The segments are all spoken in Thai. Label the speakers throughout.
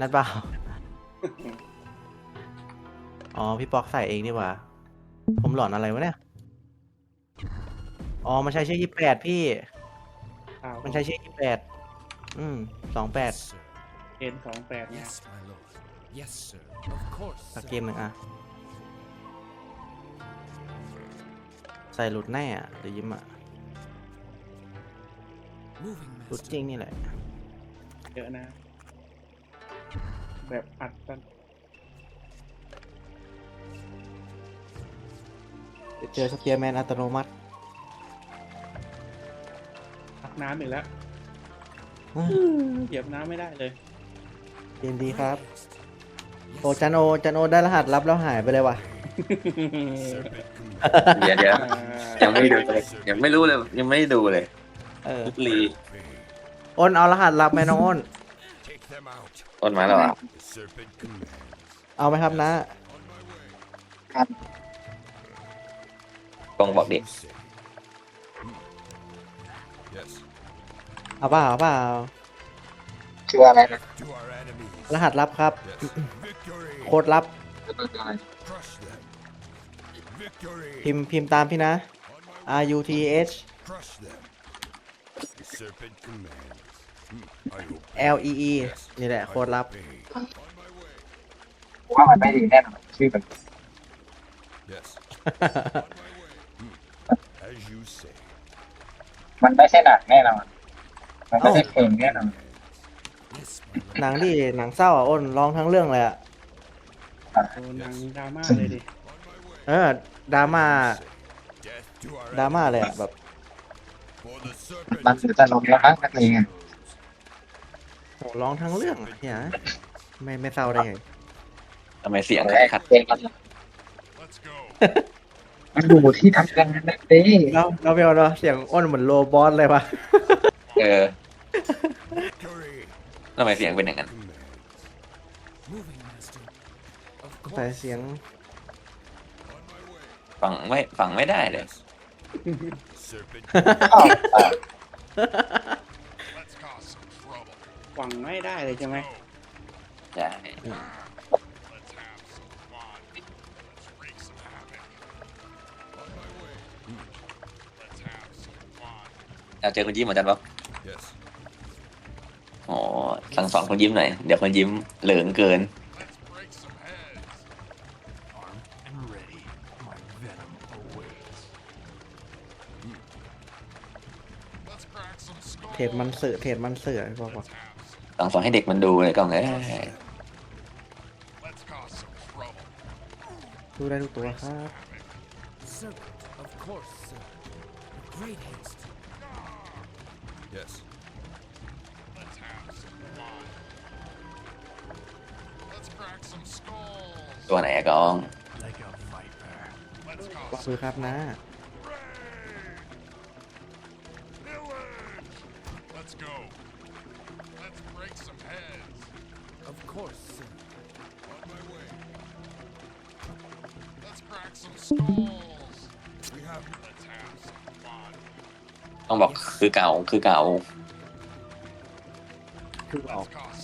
Speaker 1: นัดเปล่า อ๋อ พี่ป๊อกใส่เองดีกว่า ผมหลอนอะไรวะเนี่ย อ๋อ มันใช้ชื่อยี่แปดพี่
Speaker 2: อ้าว
Speaker 1: มันใช้ชื่อยี่แปด อืม สองแปด
Speaker 2: เอ็นสองแปดเนี่ย
Speaker 3: Yes, my lord. Yes, sir. Of course.
Speaker 1: สัก
Speaker 3: sir.
Speaker 1: เกมหนึ่งอะใส่หลุดแน่อะเดี๋ยวยิ้มอะ
Speaker 3: Moving
Speaker 1: หลุด
Speaker 3: master.
Speaker 1: จริงนี่แหละ
Speaker 2: เยอะนะ แบบอัดกัน
Speaker 1: เดี๋ยวเจอสเปียร์แมนอัตโนมัติ
Speaker 2: อัดน้ำอีกแล้ว
Speaker 1: อื้อ
Speaker 2: เหยียบน้ำไม่ได้เลย
Speaker 1: เกมดีครับ
Speaker 3: Next.
Speaker 1: โอ้จันโอจันโอได้รหัสลับแล้วหายไปเลยว่ะ
Speaker 4: เดี๋ยวเดี๋ยว
Speaker 2: อ่า
Speaker 4: ยังไม่ดูเลยยังไม่รู้เลยยังไม่ได้ดูเลย
Speaker 1: เออ
Speaker 4: ลุกลี
Speaker 1: อ้นเอารหัสลับไหมน้องอ้น
Speaker 3: Take them out.
Speaker 4: ต้นมาแล้วอะ
Speaker 3: The serpent commands.
Speaker 1: เอาไหมครับนะ
Speaker 3: On my way.
Speaker 4: กองบอกดิ
Speaker 3: You say. Hmm. Yes.
Speaker 1: เอาเปล่าเอาเปล่า
Speaker 5: ชื่ออะไรนะ
Speaker 3: To our enemies.
Speaker 1: รหัสลับครับ
Speaker 3: Yes. Victory.
Speaker 1: โค้ดลับ
Speaker 3: Crush them. Victory.
Speaker 1: พิมพ์พิมพ์ตามพี่นะ
Speaker 3: On my way.
Speaker 1: R U T H
Speaker 3: Crush them. The serpent commands. Hmm. I obey.
Speaker 1: L E E นี่แหละ
Speaker 3: I
Speaker 1: โค้ดลับ
Speaker 3: obey. On my way.
Speaker 5: ผมว่ามันไม่ดีแน่นอนชื่อแบบ
Speaker 3: Yes. On my way. Hmm. As you say.
Speaker 5: มันไม่ใช่หนังแน่นอน มันไม่ใช่เพลงแน่นอน
Speaker 3: Yes, my lord.
Speaker 1: หนังดิหนังเศร้าอะอ้นร้องทั้งเรื่องเลยอะ
Speaker 2: โอ้หนังดราม่าเลยดิ
Speaker 3: On my way.
Speaker 1: เออดราม่า
Speaker 3: Death to our
Speaker 1: ดราม่าเลยอะ
Speaker 3: enemies.
Speaker 1: แบบ
Speaker 3: For the serpent.
Speaker 5: มันถือจะลงแล้วมั้งนักเลงอะ
Speaker 1: โหร้องทั้งเรื่องอะเนี่ยไม่ไม่เศร้าได้ไง
Speaker 4: ทำไมเสียง
Speaker 5: แรก
Speaker 4: ขัด
Speaker 5: เพลงมัน
Speaker 3: Let's go.
Speaker 5: มันดูที่ทำงานนะเต้
Speaker 1: เราเราไปเอาเนาะเสียงอ้นเหมือนโลบอสเลยว่ะ
Speaker 4: ๆเออ
Speaker 3: Victory.
Speaker 4: ทำไมเสียงเป็นอย่างนั้น
Speaker 3: Commands. Moving master. Of
Speaker 1: แต่
Speaker 3: course.
Speaker 1: เสียง
Speaker 3: On my way.
Speaker 4: ฟังไม่ฟังไม่ได้เลย
Speaker 3: Serpent.
Speaker 5: อ้าวอะ
Speaker 3: Let's cause some trouble.
Speaker 2: หวังไม่ได้เลยใช่ไหม
Speaker 4: ใช่ เอาเจอคนยิ้มเหมือนกันปะ
Speaker 3: Yes.
Speaker 4: อ๋อสั่งสอนคนยิ้มหน่อย เดี๋ยวคนยิ้มเหลืองเกิน
Speaker 3: Let's break some heads. Armed and ready. My venom awaits. Let's crack some skulls.
Speaker 1: เทรดมันเสือเทรดมันเสือบอกว่า
Speaker 4: สั่งสอนให้เด็กมันดูเลยก็เอ้ย
Speaker 3: Let's cause some trouble.
Speaker 1: ดูได้ทุกตัวครับ
Speaker 4: ตัวไหนอะกอง
Speaker 3: Like a viper. Let's
Speaker 1: ก็
Speaker 3: cause
Speaker 1: คือครับนะ
Speaker 3: Village! Let's go. Let's break some heads. Of course, sir. On my way. Let's crack some skulls. We have. Let's have some fun.
Speaker 4: ต้องบอกคือเก่าคือเก่า
Speaker 1: คือออก
Speaker 3: Let's cause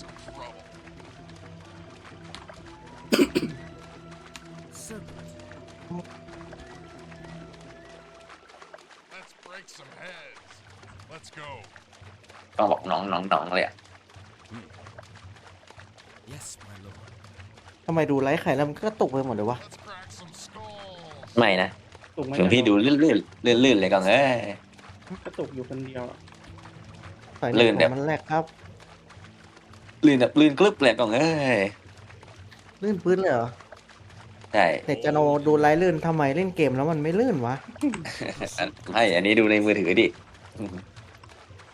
Speaker 4: ต้องบอกน้องน้องน้องเลยอะ
Speaker 3: Yes, my lord.
Speaker 1: ทำไมดูไลฟ์ไข่แล้วมันก็กระตุกไปหมดเลยวะ
Speaker 3: Let's crack some skulls.
Speaker 4: ไม่นะ
Speaker 2: ตุกไหม
Speaker 4: ถึงพี่ดูลื่นลื่นลื่นลื่นๆเลยก็เอ้ย
Speaker 2: กระตุกอยู่คนเดียวอะ
Speaker 1: ใส่
Speaker 4: ลื่นแบบ
Speaker 1: มันแรกครับ
Speaker 4: ลื่นแบบลื่นกลึบเลยก็เอ้ย
Speaker 1: ลื่นพื้นเลยเหรอ
Speaker 4: ใช่
Speaker 1: เน็ตจโนดูไลฟ์ลื่นทำไมเล่นเกมแล้วมันไม่ลื่นวะ
Speaker 4: อันไม่อันนี้ดูในมือถือดิ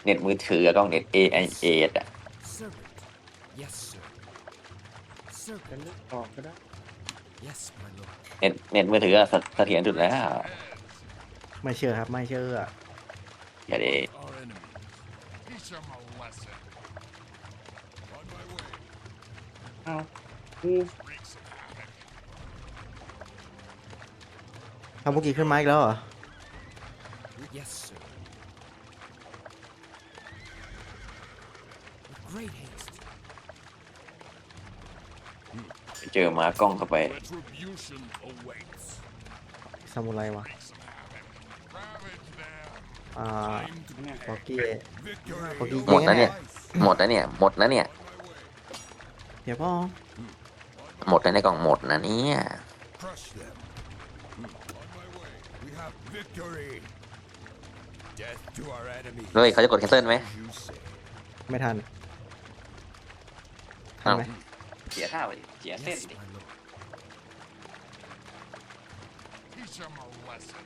Speaker 4: เน็ตมือถือกับกล้องเน็ต A I A อะ
Speaker 3: Serpent. Yes, sir.
Speaker 2: จะ
Speaker 3: Serpent.
Speaker 2: เลือกออกก็ได้
Speaker 3: Yes, my lord.
Speaker 4: เน็ตเน็ตมือถืออะเสเสถียรสุดแล้ว
Speaker 1: ไม่เชื่อครับ ไม่เชื่อ
Speaker 4: อย่าเด
Speaker 3: Our enemies. Teach them a lesson. On my way.
Speaker 2: เอางู
Speaker 3: Wreak some havoc.
Speaker 1: คาบุกิขึ้นมาอีกแล้วเหรอ
Speaker 3: Yes, sir.
Speaker 4: เจอหมากล้องเข้าไป
Speaker 3: Retribution awaits.
Speaker 1: ซามูไรวะ
Speaker 3: Wreak some havoc. Ravage them.
Speaker 1: อ่า
Speaker 3: Time to
Speaker 2: เนี่ย
Speaker 1: ฟอกกี้
Speaker 3: victory.
Speaker 1: ฟอกกี้
Speaker 4: หมดนะเนี่ย
Speaker 3: Nice.
Speaker 4: หมดนะเนี่ย หมดนะเนี่ย
Speaker 1: เดี๋ยวพ่อ
Speaker 4: หมดนะในกล่องหมดนะเนี่ย
Speaker 3: Crush them. On my way. We have victory. Death to our enemies.
Speaker 4: เฮ้ยเขาจะกดแคนเซิลไหม
Speaker 3: As you say.
Speaker 1: ไม่ทัน ทันไหม
Speaker 4: เสียท่าไปดิเสียเส้น
Speaker 6: Yes,
Speaker 4: ดิ
Speaker 6: my lord.
Speaker 3: Teach them a lesson.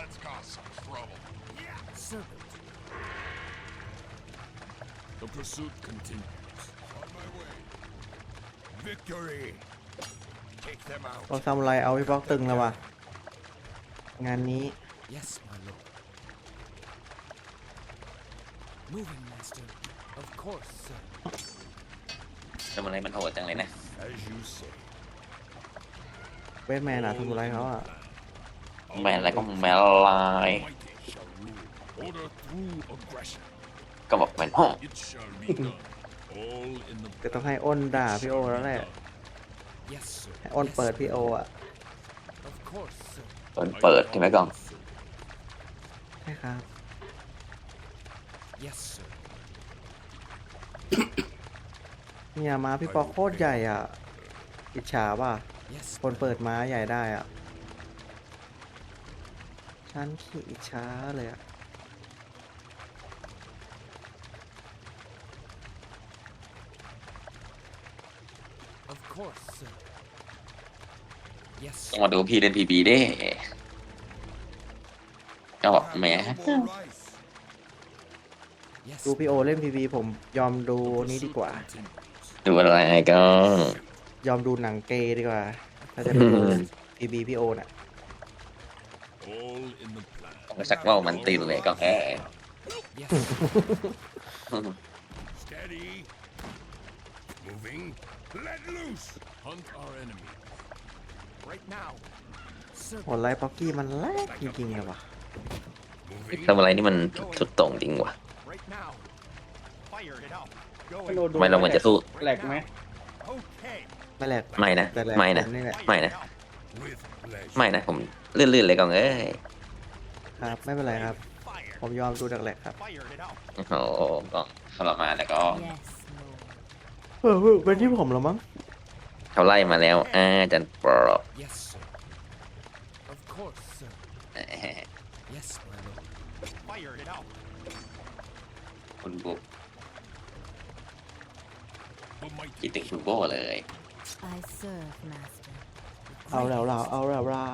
Speaker 3: Let's cause some trouble.
Speaker 6: Servant.
Speaker 3: The pursuit continues. On my way. Victory. Take them out.
Speaker 1: บอกซามูไรเอาพี่ป๊อกตึงแล้ววะงานนี้
Speaker 6: Yes, my lord. Moving, master. Of course, sir.
Speaker 4: สมุไรมันโหดจังเลยนะ
Speaker 1: เวทแมนอะทำอะไรเขาอะ
Speaker 4: แมนอะไรก็แมนลาย ก็บอกแมนห้อง
Speaker 1: ก็ต้องให้อ้นด่าพี่โอแล้วแหละให้อ้นเปิดพี่โออะ
Speaker 6: ออน
Speaker 4: เปิดใช่ไหมกล้อง
Speaker 1: ใช่ครับ เนี่ยม้าพี่ป๊อกโคตรใหญ่อะ อิจฉาป่ะ
Speaker 6: Yes,
Speaker 1: คน
Speaker 6: my
Speaker 1: เปิด
Speaker 6: lord.
Speaker 1: ม้าใหญ่ได้อะ ฉันขี้อิจฉาเลยอะ
Speaker 6: Of course, sir. Yes,
Speaker 4: ต้อง
Speaker 6: sir.
Speaker 4: มาดูพี่เล่นพีบีด้ก็บอกแหม
Speaker 6: Yes,
Speaker 1: ดูพี่โอเล่นพีพีผมยอมดูนี้ดีกว่า
Speaker 4: ดูอะไรก็
Speaker 1: ยอมดูหนังเกย์ดีกว่าถ้าจะดูพีบีพี่โอน่ะ
Speaker 3: All in the plan.
Speaker 4: ต้องสักว่าวมันตีนเลยก็แค่
Speaker 6: Yes,
Speaker 3: Steady. Moving. Let loose. Hunt our enemy.
Speaker 6: right now. Sir.
Speaker 1: หัวไลท์ป๊อกกี้มันแรกจริงๆเลยว่ะ
Speaker 3: Moving.
Speaker 4: ทำอะไรนี่มันสุดโต่งจริงว่ะ
Speaker 6: Right now. Fire it out.
Speaker 2: ไม่รู้ดู
Speaker 4: ทำไมเราเหมือนจะสู้
Speaker 2: แหลกไหม
Speaker 6: Okay.
Speaker 1: ไม่แหลก
Speaker 4: ไม่นะ
Speaker 1: แต่แหลก
Speaker 4: ไม่นะ
Speaker 1: ผมนี่แหละ
Speaker 4: ไม่นะ
Speaker 3: With pleasure.
Speaker 4: ไม่นะ ผมลื่นๆเลยกองเอ้ย
Speaker 1: ครับ ไม่เป็นไรครับ
Speaker 6: Fire.
Speaker 1: ผมยอมดูดักแหลกครับ
Speaker 6: Fire it out.
Speaker 4: โอ้โหกองทรมานแล้วก็
Speaker 7: Yes, Lord.
Speaker 1: เออเป็นที่ผมแล้วมั้ง
Speaker 4: เขาไล่มาแล้วอาจันปรอบ
Speaker 6: Yes, sir. Of course, sir. Yes, my lord. Fire it out.
Speaker 4: คุณบุก คิดถึงคุณโบเลย
Speaker 7: I serve, Master.
Speaker 1: เอาแล้วเราเอาแล้วเรา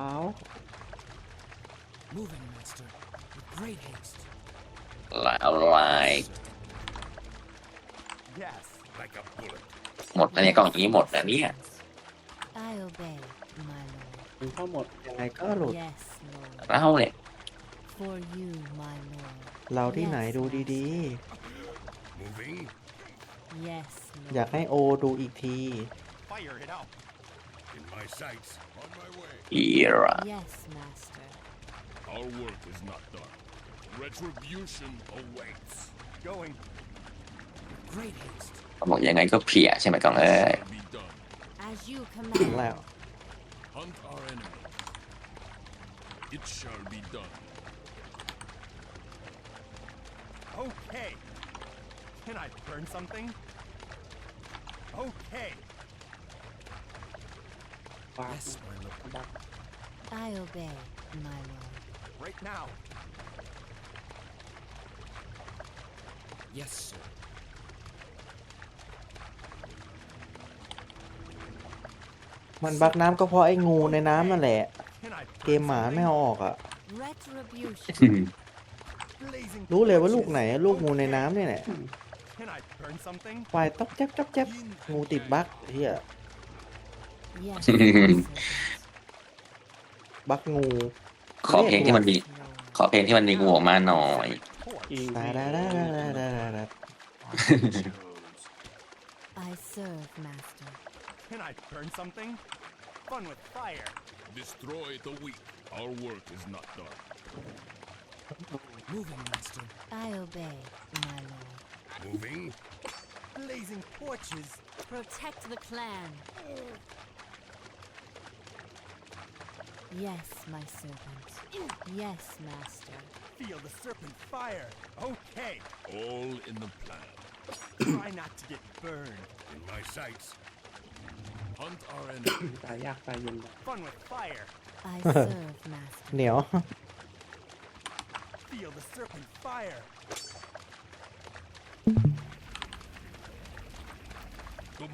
Speaker 6: Moving, master. With great haste.
Speaker 4: ลายเอาลาย
Speaker 6: Yes.
Speaker 3: like a bullet.
Speaker 4: หมดนะเนี่ยกองอย่างนี้หมดนะเนี่ย
Speaker 7: I obey, my lord.
Speaker 2: ถึงเข้าหมด
Speaker 1: ยังไงก็หลุด
Speaker 7: Yes, Lord.
Speaker 4: เราเนี่ย
Speaker 7: For you, my lord.
Speaker 1: เราที่ไหนดูดี
Speaker 3: Moving.
Speaker 7: Yes,
Speaker 1: ๆอยาก
Speaker 7: Lord.
Speaker 1: ให้โอดูอีกที
Speaker 6: Fire it out.
Speaker 3: In my sights. On my way.
Speaker 4: อีระ
Speaker 7: Yes, Master.
Speaker 3: Our work is not done. Retribution awaits.
Speaker 6: Going. With great haste.
Speaker 4: เขาบอกยังไงก็เพียใช่ไหมกองเอ้ย
Speaker 3: Shall be done.
Speaker 7: As you
Speaker 1: ถึง
Speaker 7: command.
Speaker 1: แล้ว
Speaker 3: Hunt our enemy. It shall be done.
Speaker 6: Okay. Can I burn something? Okay.
Speaker 2: ปาก
Speaker 6: Yes, my lord.
Speaker 2: บัก
Speaker 7: I obey, my lord.
Speaker 6: Right now. Yes, sir.
Speaker 1: มันบักน้ำก็เพราะไอ้งูในน้ำนั่นแหละ
Speaker 6: Can I
Speaker 1: เกมหมาไม่เอาออกอะ
Speaker 7: Retribution.
Speaker 6: blazing
Speaker 1: รู้เลยว่าลูก
Speaker 6: torches?
Speaker 1: ไหน ลูกงูในน้ำเนี่ยแหละ
Speaker 6: Can I burn something?
Speaker 1: ควายต๊อกแจ๊บจ๊อบแจ๊บงูติดบั๊กเฮีย
Speaker 7: Yes. it makes sense.
Speaker 1: บั๊กงู
Speaker 4: ขอเพลงที่มันมี ขอเพลงที่มันมีงูออกมาหน่อย
Speaker 2: อี
Speaker 1: ตาดาดาดาดาดาดา
Speaker 7: I serve, Master.
Speaker 6: Can I burn something? Fun with fire.
Speaker 3: Destroy the weak. Our work is not done.
Speaker 6: Moving, Master.
Speaker 7: I obey, my lord.
Speaker 3: Moving.
Speaker 6: Blazing torches.
Speaker 7: Protect the clan. Yes, my servant. Yes, master.
Speaker 6: Feel the serpent fire. Okay.
Speaker 3: All in the plan.
Speaker 6: Try not to get burned.
Speaker 3: In my sights. Hunt our enemy.
Speaker 6: Fun with fire.
Speaker 7: I serve, master.
Speaker 1: Neil.
Speaker 6: Feel the serpent fire
Speaker 3: the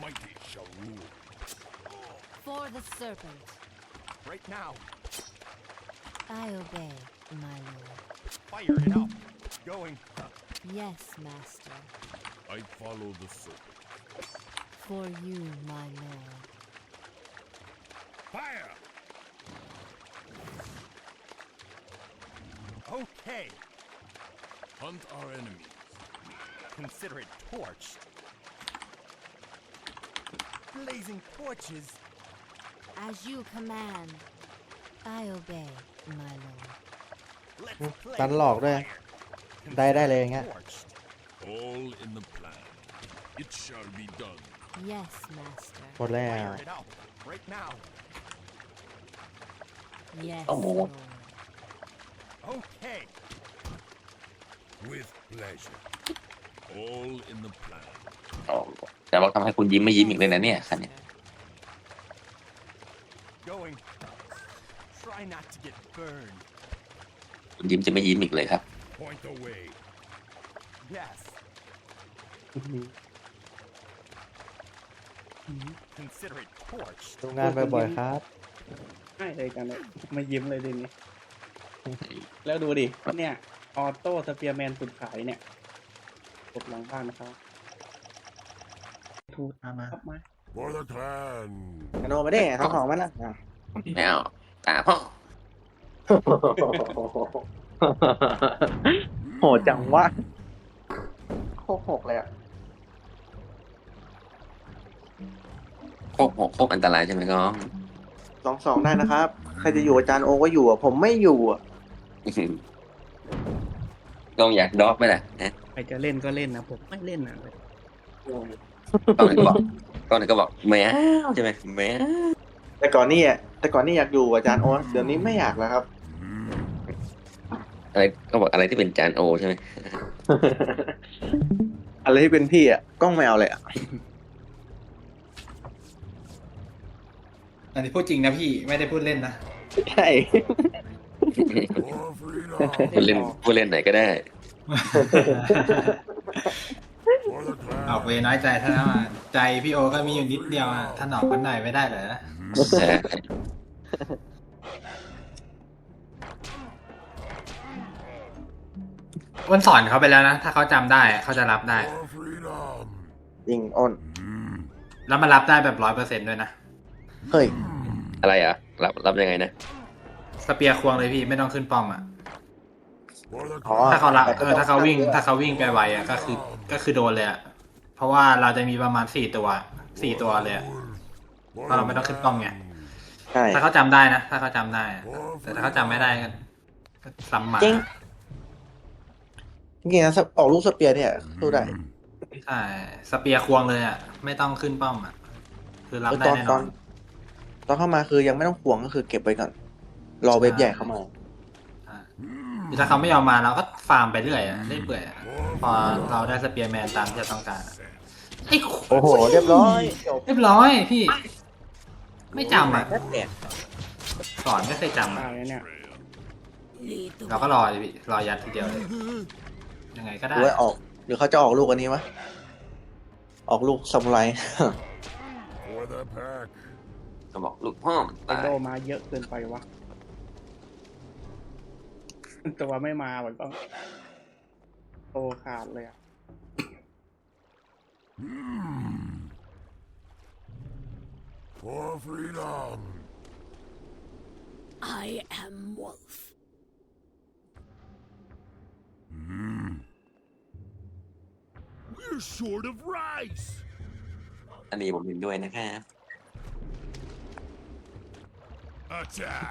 Speaker 3: mighty shall rule.
Speaker 7: For the serpent,
Speaker 6: Right now.
Speaker 7: I obey, my lord.
Speaker 6: Fire it up. Going.
Speaker 7: Yes, master.
Speaker 3: I follow the serpent.
Speaker 7: For you, my lord.
Speaker 3: Fire!
Speaker 6: Okay.
Speaker 3: Hunt our enemies
Speaker 6: Consider it torched. Blazing torches.
Speaker 7: As you command, I obey, my lord.
Speaker 6: Let's
Speaker 1: Hmm,
Speaker 6: play
Speaker 1: ตัน
Speaker 6: with
Speaker 1: หลอกด้วย
Speaker 6: fire.
Speaker 1: ได้ได้เลยอย่างเงี้ย
Speaker 6: Torched.
Speaker 3: All in the plan. It shall be done.
Speaker 7: Yes, master.
Speaker 1: หมดแล้ว
Speaker 6: Fire it up. Right now.
Speaker 7: Yes,
Speaker 4: Oh.
Speaker 7: lord.
Speaker 6: Okay.
Speaker 3: With pleasure. All in the plan.
Speaker 4: อ๋อแต่ว่าทำให้คุณยิ้มไม่ยิ้มอีกเลยนะเนี่ยคันเนี้ย
Speaker 6: Going. Try not to get burned.
Speaker 4: คุณยิ้มจะไม่ยิ้มอีกเลยครับ
Speaker 3: Point the way.
Speaker 6: Yes. Consider it torched.
Speaker 1: ดูงานบ่อยๆครับ
Speaker 2: ให้เลยกันเลยไม่ยิ้มเลยดินี้ แล้วดูดิ เนี่ย ออโต้สเปียร์แมนสุดขายเนี่ย กดหลังบ้านนะครับถูก
Speaker 1: มามา
Speaker 2: ครับมา
Speaker 3: For the clan.
Speaker 1: โนมาดิทั้งสองมันนะ
Speaker 4: ไม่เอาตาพ่อ
Speaker 1: โหดจังวะโคกหกเลยอะ
Speaker 4: โคกโคกอันตรายใช่ไหมก้อง
Speaker 1: สองสองได้นะครับ ใครจะอยู่อาจารย์โอก็อยู่อะผมไม่อยู่อะ
Speaker 4: ก้องอยากดอกไหมล่ะฮะ
Speaker 2: ใค รจะเล่นก็เล่นนะผมไม่เล่นนะ
Speaker 4: ก้องก็บอกก้องก็บอกไม่เอาใช่ไหมไม่เอา
Speaker 1: แต่ก่อนนี่อะแต่ก่อนนี่อยากอยู่อาจารย์โอเดี๋ยวนี้ไม่อยากแล้วครับ
Speaker 4: อะไรก็บอกอะไรที่เป็นจานโอใช่ไหม
Speaker 1: อะไรที่เป็นพี่อะกล้องไม่เอาเลยอะ
Speaker 8: อันนี้พูดจริงนะพี่ไม่ได้พูดเล่นนะ
Speaker 1: ใช่
Speaker 3: For freedom.
Speaker 4: ผู้เล่นผู้เล่นไหนก็ได้
Speaker 3: For the
Speaker 8: ออก
Speaker 3: clan.
Speaker 8: เวน้อยใจท่านนะใจพี่โอก็มีอยู่นิดเดียวอะท่านออกกันหน่อยไม่ได้เหรอ
Speaker 4: ใช่
Speaker 8: อ้วนสอนเขาไปแล้วนะ ถ้าเขาจำได้เขาจะรับได้
Speaker 3: For freedom.
Speaker 1: ยิงอ้น
Speaker 3: Mm.
Speaker 8: แล้วมันรับได้แบบร้อยเปอร์เซ็นต์ด้วยนะ
Speaker 1: เฮ้ย
Speaker 4: อะไรอะรับรับยังไงนะ
Speaker 8: สเปียร์ควงเลยพี่ไม่ต้องขึ้นป้อมอะ
Speaker 3: For the
Speaker 1: อ๋อ
Speaker 3: clan.
Speaker 8: ถ้าเขารับเออถ้าเขาวิ่งถ้าเขาวิ่งไปไวอะก็คือก็คือโดนเลยอะเพราะว่าเราจะมีประมาณสี่ตัวสี่ตัวเลยอะ
Speaker 3: For
Speaker 8: เพราะเราไม่ต้องขึ้นป้อมไง
Speaker 1: ใช่
Speaker 8: ถ้าเขาจำได้นะถ้าเขาจำได้อะแต่ถ้าเขาจำไม่ได้ก็ก็ซ้ำหมา
Speaker 1: จริงจริงๆนะออกลูกสเปียร์เนี่ยสู้ได้
Speaker 8: ใช่สเปียร์ควงเลยอะไม่ต้องขึ้นป้อมอะคือรับ
Speaker 1: คือ
Speaker 8: ได้
Speaker 1: ตอน
Speaker 8: แน่
Speaker 1: ต
Speaker 8: น
Speaker 1: อ
Speaker 8: อนน
Speaker 1: ตอนเข้ามาคือยังไม่ต้องห่วงก็คือเก็บไว้ก่อนรอเว็บใหญ่เข้ามา
Speaker 8: คือถ้าเขาไม่ยอมมาเราก็ฟาร์มไปเรื่อยอะเรื่อยเปื่อยอะพอเราได้สเปียร์แมนตามที่เราต้องการอะไอ้
Speaker 1: โอ้โห เรียบร้อยจบ
Speaker 8: เรียบร้อยพี่ ไม่จำอะ
Speaker 1: แป๊บเดียว
Speaker 8: สอนไม่เคยจำ
Speaker 2: ตา
Speaker 8: อะ
Speaker 2: ยแล้วเนี่ย
Speaker 8: เราก็รอเลยพี่รอยัดทีเดียวเลยยังไงก็
Speaker 1: ห
Speaker 8: ได้
Speaker 1: รือว่าออกหรือเขาจะออกลูกอันนี้มะออกลูกซามูไร
Speaker 3: For the pack.
Speaker 4: ก็บอกลูกพ่อมัน
Speaker 2: โด
Speaker 4: ตาย
Speaker 2: โดมาเยอะเกินไปวะ ตัวไม่มาแบบต้องโตขาดเลยอะ
Speaker 3: For freedom.
Speaker 7: I am Wolf.
Speaker 3: We're short of rice.
Speaker 4: อันนี้ผมเห็นด้วยนะครับ
Speaker 3: Attack.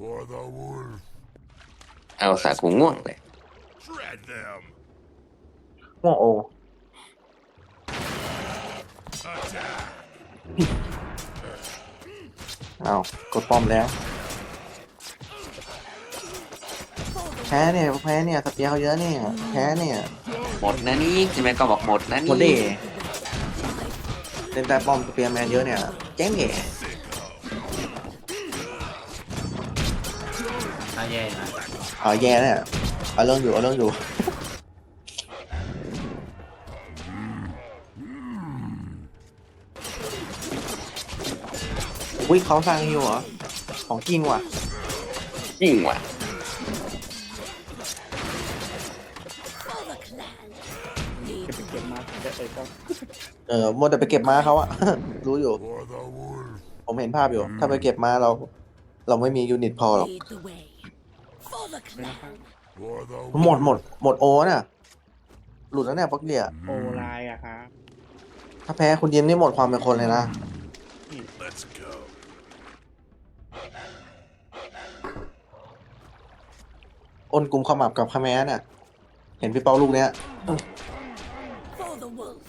Speaker 3: For freedom. For the pack. For the wolf. For the clan. For the wolf.
Speaker 4: เอาสากูง่วงเลย
Speaker 3: Shred them.
Speaker 1: ม่วงโอ
Speaker 3: Attack.
Speaker 1: เอากดป้อมแล้ว แพ้เนี่ยแพ้เนี่ยสเปียร์เขาเยอะเนี่ยแพ้เนี่ย
Speaker 4: หมดนะนี่ใช่ไหมก็บอกหมดนะ
Speaker 1: หมด
Speaker 4: นี่
Speaker 1: ดิเล่นแต่ป้อมสเปียร์แมนเยอะเนี่ยเจ๊งเหร
Speaker 8: น่า
Speaker 1: เอาแย่เนี่ยเอาเรื่องอยู่เอาเรื่องอยู่อุ้ยเขาสร้างฮิวเหรอ ของจริงว่ะ
Speaker 4: ยิ่งว่ะ
Speaker 7: For the clan.
Speaker 2: เก็บไปเก็บมาจะเอ่ยก็
Speaker 1: เออมัวแต่ไปเก็บม้าเขาอะ รู้อยู่
Speaker 3: For the wolf.
Speaker 1: ผมเห็นภาพอยู่ ถ้าไปเก็บม้าเรา เราไม่มียูนิตพอหรอก
Speaker 7: Lead the way. For the clan.
Speaker 3: For the
Speaker 1: หมดหมดหมดโอน่ะหลุดแล้วเนี่ยปักเดีย
Speaker 2: โอไลอะครับ
Speaker 1: ถ้าแพ้คุณยิ้มนี่หมดความเป็นคนเลยนะ
Speaker 3: Let's go.
Speaker 1: อ้นกลุ่มขมับกับคาแมนน่ะ เห็นพี่เปาลูกเนี้ย
Speaker 7: For the wolf.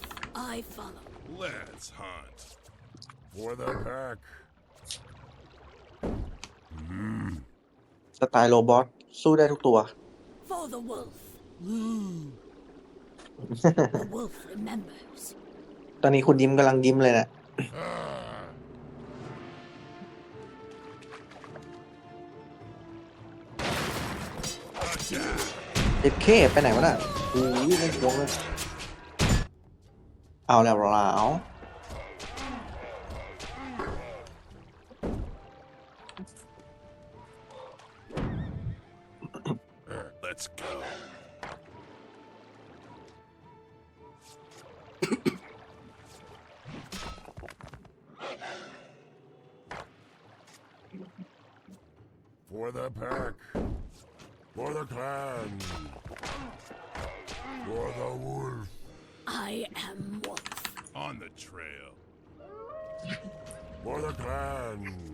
Speaker 7: I follow.
Speaker 3: Let's hunt. For the pack.
Speaker 1: สไตล์โรบอท สู้ได้ทุกตัว
Speaker 7: For the wolf. the wolf remembers.
Speaker 1: ตอนนี้คุณยิ้มกำลังยิ้มเลยน่ะ
Speaker 3: Ah.
Speaker 1: เอฟเคไปไหนวะน่ะโอ้ยไม่ควงเลย เอาแล้วเรา
Speaker 3: Let's go. For the pack. For the clan. For the wolf.
Speaker 7: I am wolf.
Speaker 3: On the trail. For the clan.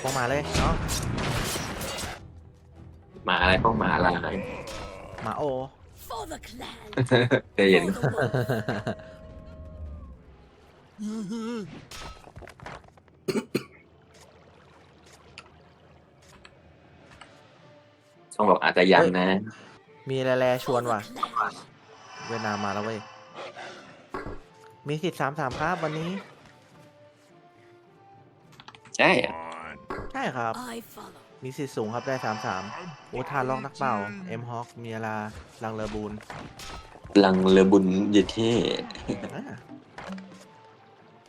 Speaker 1: พวกมาเลยเนาะ
Speaker 4: หมาอะไรพวกหมาอะไร
Speaker 1: หมาโอ
Speaker 7: For the clan.
Speaker 4: ใจเย็น
Speaker 7: For the wolf.
Speaker 4: ต้องบอกอาจจะยังนะ
Speaker 1: มีแลๆชวน
Speaker 7: For
Speaker 1: ว่ะ
Speaker 7: the clan.
Speaker 1: เวียดนามมาแล้วเว้ย มีสิทธิ์สามสามครับวันนี้
Speaker 4: ใช่อะ
Speaker 3: On.
Speaker 1: ใช่ครับ
Speaker 7: I follow.
Speaker 1: มีสิทธิ์สูงครับได้สามสามโอ้ทานล็อกนักเป่าเอ็มฮอคมียาลาลังเลอบูน
Speaker 4: ลังเลอบุญเยเท่
Speaker 1: อะ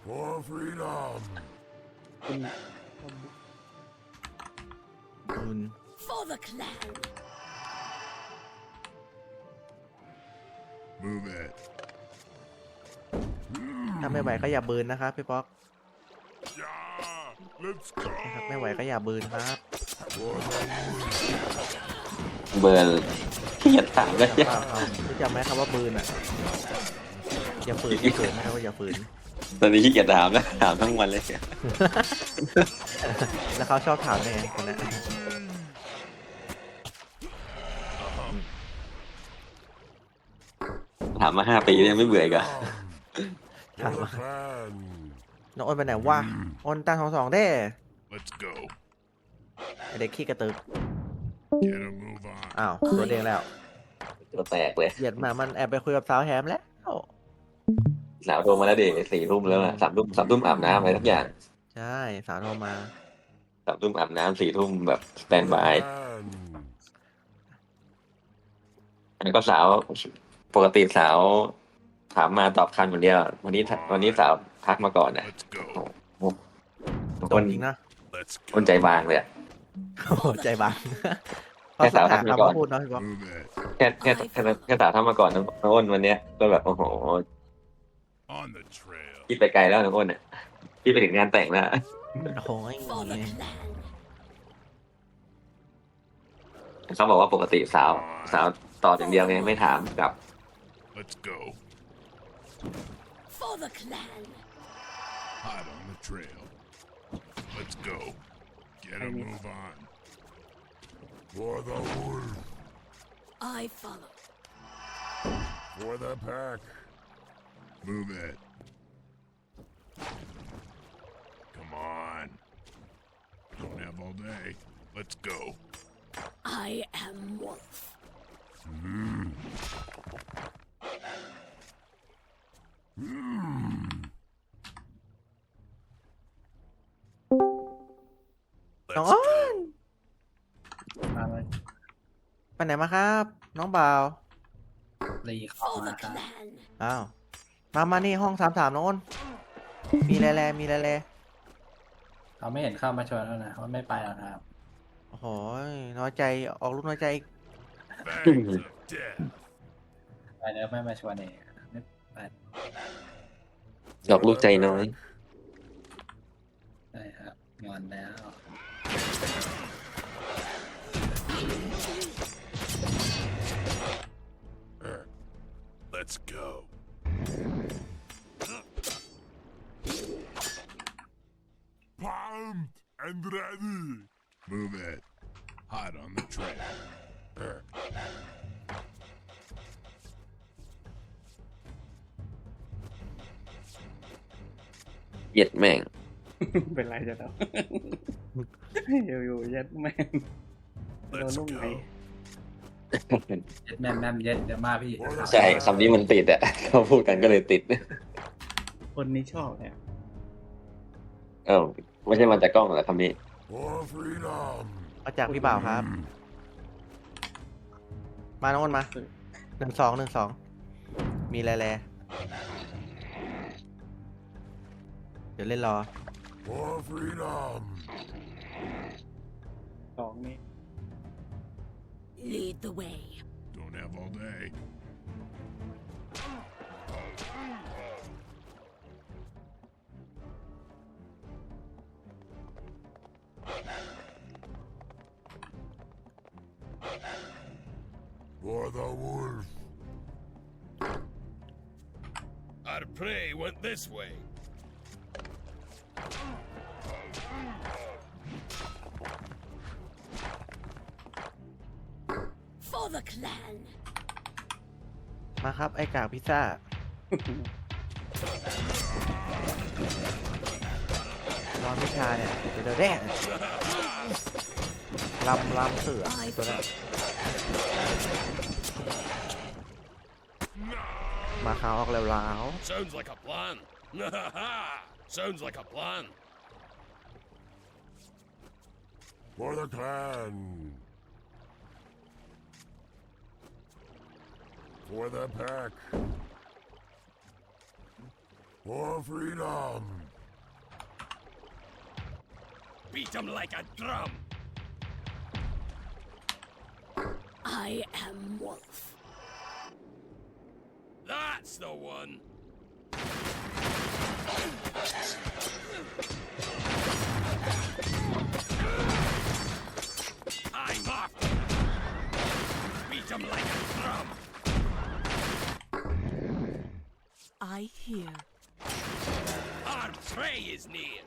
Speaker 3: For freedom.
Speaker 2: คุณ
Speaker 1: บุญ
Speaker 7: For the clan.
Speaker 3: Move it.
Speaker 1: ถ้าไม่ไหวก็อย่าบืนนะครับพี่ป๊อก
Speaker 3: Yeah. Let's go.
Speaker 1: นะครับไม่ไหวก็อย่าบืนครับ
Speaker 3: For the wolf.
Speaker 4: เบิร์นขี้เกียจถามเลย
Speaker 1: ว่าเขารู้จักไหมคำว่าบืนอะอย่าฝืนอย่าฝืนนะครับว่าอย่าฝืน
Speaker 4: ตอนนี้ขี้เกียจถามแล้วถามทั้งวันเลย
Speaker 1: แล้วเขาชอบถามไงคนนั้น
Speaker 4: ถามมาห้าปีแล้วยังไม่เบื่ออีกเหรอะ
Speaker 3: For the clan.
Speaker 1: น้องอ้นไปไหนวะอ้นตั้งสองสองเด้
Speaker 3: Let's go.
Speaker 1: ไอ้เด็กขี้กระตึก
Speaker 3: Get a move on.
Speaker 1: อ้าวตัวเด้งแล้ว
Speaker 4: ตัวแตกเลย
Speaker 1: เหยียดมามันแอบไปคุยกับสาวแฮมแล้ว
Speaker 4: สาวโทรมาแล้วเด็กสี่ทุ่มแล้วอะสามทุ่มสามทุ่มอาบน้ำอะไรทุกอย่าง
Speaker 1: ใช่สาวโทรมา
Speaker 4: สามทุ่มอาบน้ำสี่ทุ่มแบบสแตนบาย
Speaker 3: And
Speaker 4: แล้วก็สาวปกติสาว ถามมาตอบคันคนเดียว วันนี้วันนี้สาว ทักมาก่อนนะ
Speaker 3: let's go.
Speaker 1: โดนจริงนะ
Speaker 3: Let's
Speaker 4: คน
Speaker 3: go.
Speaker 4: ใจบางเลยอะ
Speaker 1: โอ้โหใจบาง
Speaker 4: แค่สาวทักมา
Speaker 1: คำ
Speaker 4: ก่อน
Speaker 1: ว่าพูดเนาะพี่บอก
Speaker 3: Move it.
Speaker 4: แค่แค่แค่แค่สาวทักมาก่อนน้องน้องอ้นวันเนี้ยก็แบบโอ้โห
Speaker 3: On the trail.
Speaker 4: คิดไปไกลแล้วน้องอ้นอะคิดไปถึงงานแต่งแล้ว
Speaker 1: โอ้โห
Speaker 7: For the clan.
Speaker 4: เขาบอกว่าปกติสาว สาวตอบอย่างเดียวไงไม่ถามกลับ
Speaker 3: Let's go.
Speaker 7: For the clan.
Speaker 3: Hot on the trail. Let's go. Get a move on. For the wolf.
Speaker 7: I follow.
Speaker 3: For the pack. Move it. Come on. Don't have all day. Let's go.
Speaker 7: I am wolf.
Speaker 3: Let's
Speaker 1: น้ ไปไหนมาครับ น้องบ่าว
Speaker 8: รีเข้า
Speaker 7: For
Speaker 8: มา
Speaker 7: the
Speaker 8: ครับ
Speaker 7: clan.
Speaker 1: อ้าวมามานี่ห้องสามสามน้องอ้นมีแลแลมีแลแล
Speaker 8: เขาไม่เห็นเข้ามาชวนแล้วนะว่าไม่ไปแล้วนะครับ
Speaker 1: โอ้โหน้อยใจออกลูกน้อยใจอีก
Speaker 3: Fangs of death.
Speaker 8: ไปแล้วไม่มาชวนเองไม่ไป
Speaker 4: ดอกลูกใจน้อย
Speaker 8: ใช่ครับงอนแล้ว
Speaker 3: Let's go. Pumped and ready. Move it. Hot on the trail.
Speaker 4: เหยียดแม่ง
Speaker 2: เป็นไรจะแล้ว อยู่ๆยัดแม่งโดน
Speaker 3: Let's
Speaker 2: ลูกไหน
Speaker 3: go.
Speaker 8: เย็ดแม่มแม่มเย็ดเดี๋ยวมาพี่
Speaker 4: ใช่คำนี้มันติดอะเขาพูดกันก็เลยติด
Speaker 2: คนนี้ชอบเนี่ย
Speaker 4: เออไม่ใช่มันจากกล้องเหรอคำนี้
Speaker 3: For freedom.
Speaker 1: มาจากพี่บ่าวครับ มาน้องอ้นมาหนึ่งสองหนึ่งสองมีแลแลเดี๋ยวเล่นรอ
Speaker 7: the way.
Speaker 3: Don't have all day. For the wolf. Our prey went this way.
Speaker 7: The clan.
Speaker 1: มาครับ ไอ้กากพิซซ่านอนพิชาเนี่ย เดี๋ยวเดี๋ยวแรกลำลำเสือ
Speaker 7: I
Speaker 1: ตัวนั้น
Speaker 7: follow.
Speaker 1: มาขาวออกแล้วลาว
Speaker 3: Sounds like a plan. Sounds like a plan. For the clan. For the pack. For freedom. Beat him like a drum.
Speaker 7: I am wolf.
Speaker 3: That's the one. I'm off. Beat him like a drum.
Speaker 7: I hear.
Speaker 3: Our prey is near.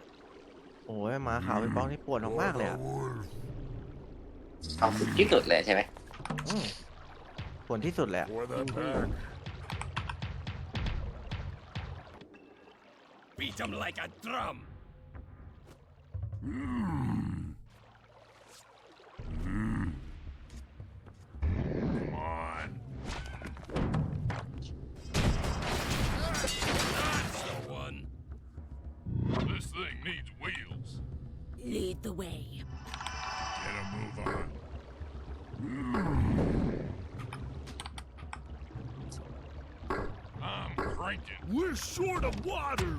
Speaker 1: โอ้ยหมาขาวเป็นป้องที่ปวดมากๆเลยอะ
Speaker 4: เอาที่สุดเลยใช่ไหม
Speaker 1: อืมปวดที่สุดเลยอะ
Speaker 3: For the pack. Beat him like a drum. Come short of water.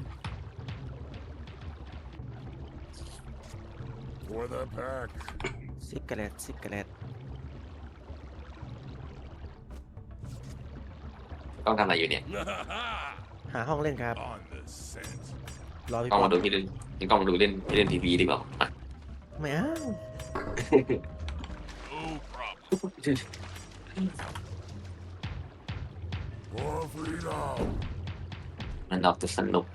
Speaker 9: For the pack.
Speaker 1: ซิกเกเลตซิกเกเลต
Speaker 4: ต้องทำอะไรอยู่เนี่ย
Speaker 1: หาห้องเล่นครับ
Speaker 9: On the scent.
Speaker 1: รอพี่
Speaker 4: กล้อง
Speaker 1: ป๊อ
Speaker 4: มากดูพี่เล่นพี่กล้องมาดูเล่นพี่เล่นทีวีดีกว่าอะ
Speaker 1: ไม่เอา
Speaker 9: No problem. For freedom.
Speaker 4: มันออกจะสนุก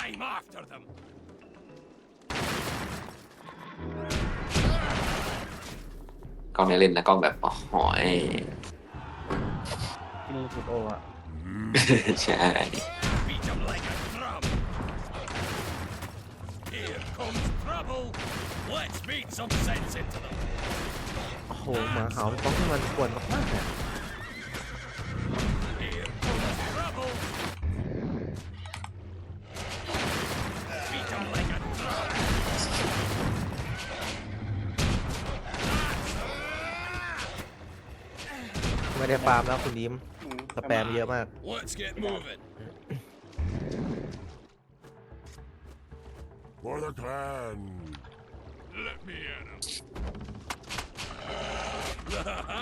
Speaker 3: I'm after them.
Speaker 4: กล้องไม่เล่นนะกล้องแบบอ๋อหอย
Speaker 1: กินสุดโออะ
Speaker 4: ใช่
Speaker 3: Beat them like a drum. Here comes trouble. Let's beat some sense into them.
Speaker 1: โอ้โหหมาเห่าพี่ป๊อกที่มันกวนมากๆเนี่ย ไม่ได้ฟาร์มแล้วคุณยิ้ม
Speaker 2: อืม
Speaker 1: สแปมเยอะมาก
Speaker 3: Let's get moving.
Speaker 9: For the clan. Let me at him.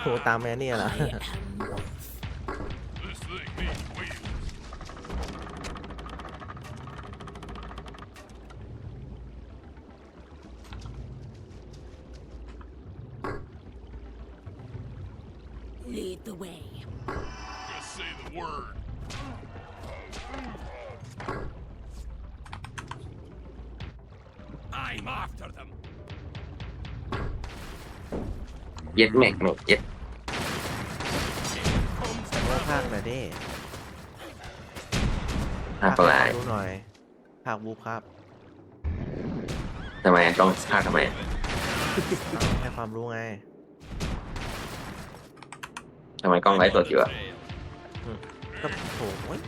Speaker 1: โทรตามแมนเนี่ยนะ
Speaker 7: I am
Speaker 4: ย็ดแม็กหมดเย็ด
Speaker 3: Comes
Speaker 1: โอ้ภาคหน่อยดิ
Speaker 4: หน้าปลาย
Speaker 1: ดูหน่อยภาคบูครับ
Speaker 4: ทำไมอะกล้องพลาดทำไมอะ
Speaker 1: เอาให้ความรู้ไง
Speaker 4: ทำไมกล้องไลฟ์สดอยู่อะ
Speaker 1: ก็โหย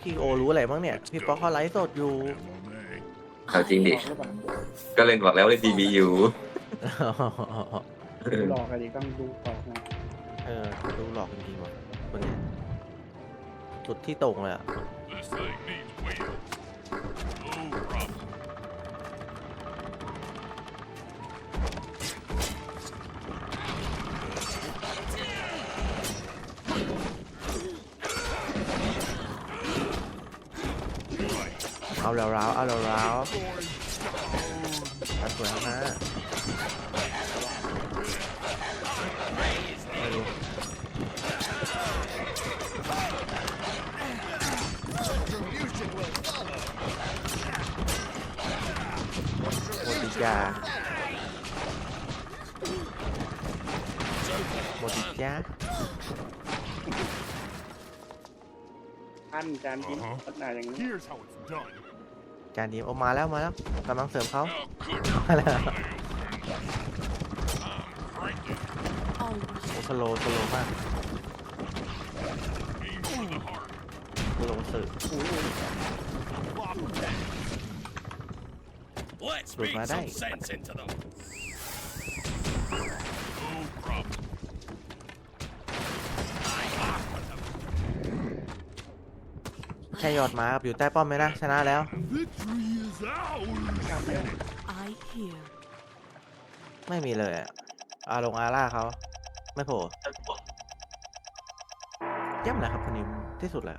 Speaker 1: พี่โอรู้อะไรบ้างเนี่ย พี่ป๊อกเขาไลฟ์สดอยู่
Speaker 9: MMA.
Speaker 4: เอาจริงดิ
Speaker 7: I am wolf.
Speaker 4: ก็เล่นบอกแล้วเล่นทีวีอยู่
Speaker 2: หลอกกันดิต้องดูต่อกนะ
Speaker 1: เออดูหลอกจริงๆว่ะคนเนี้ยสุดที่ตรงเลยอะ
Speaker 9: This thing needs wheels. No problem.
Speaker 1: เอาแล้วร้าวเอาแล้วร้าวตัดสวยข้างหน้า หมดอีกจ้าหมดอีกจ้า
Speaker 2: อันจานยิ้ม
Speaker 9: อ่าฮะ
Speaker 2: ลักษณะอย่างนี้
Speaker 9: Here's how it's done.
Speaker 1: จานดีโอมาแล้วมาแล้วกำลังเสริมเขา
Speaker 9: Now, good
Speaker 1: มาแล้ว
Speaker 9: I'm cranking.
Speaker 7: Always.
Speaker 1: โอ้สโลว์สโลว์มาก
Speaker 9: Aim for the heart.
Speaker 1: สโลว์สึก
Speaker 3: Let's
Speaker 1: Look,
Speaker 3: beat
Speaker 1: my
Speaker 3: some
Speaker 1: day.
Speaker 3: sense into them.
Speaker 9: No problem.
Speaker 3: I'm after them.
Speaker 1: แค่หยอดหมาครับอยู่ใต้ป้อมไหมนะชนะแล้ว
Speaker 9: Victory is ours.
Speaker 7: I hear.
Speaker 1: ไม่มีเลยอะอาลงอาร่าเขาไม่โผล่เยี่ยมเลยครับคนนี้ที่สุดแหละ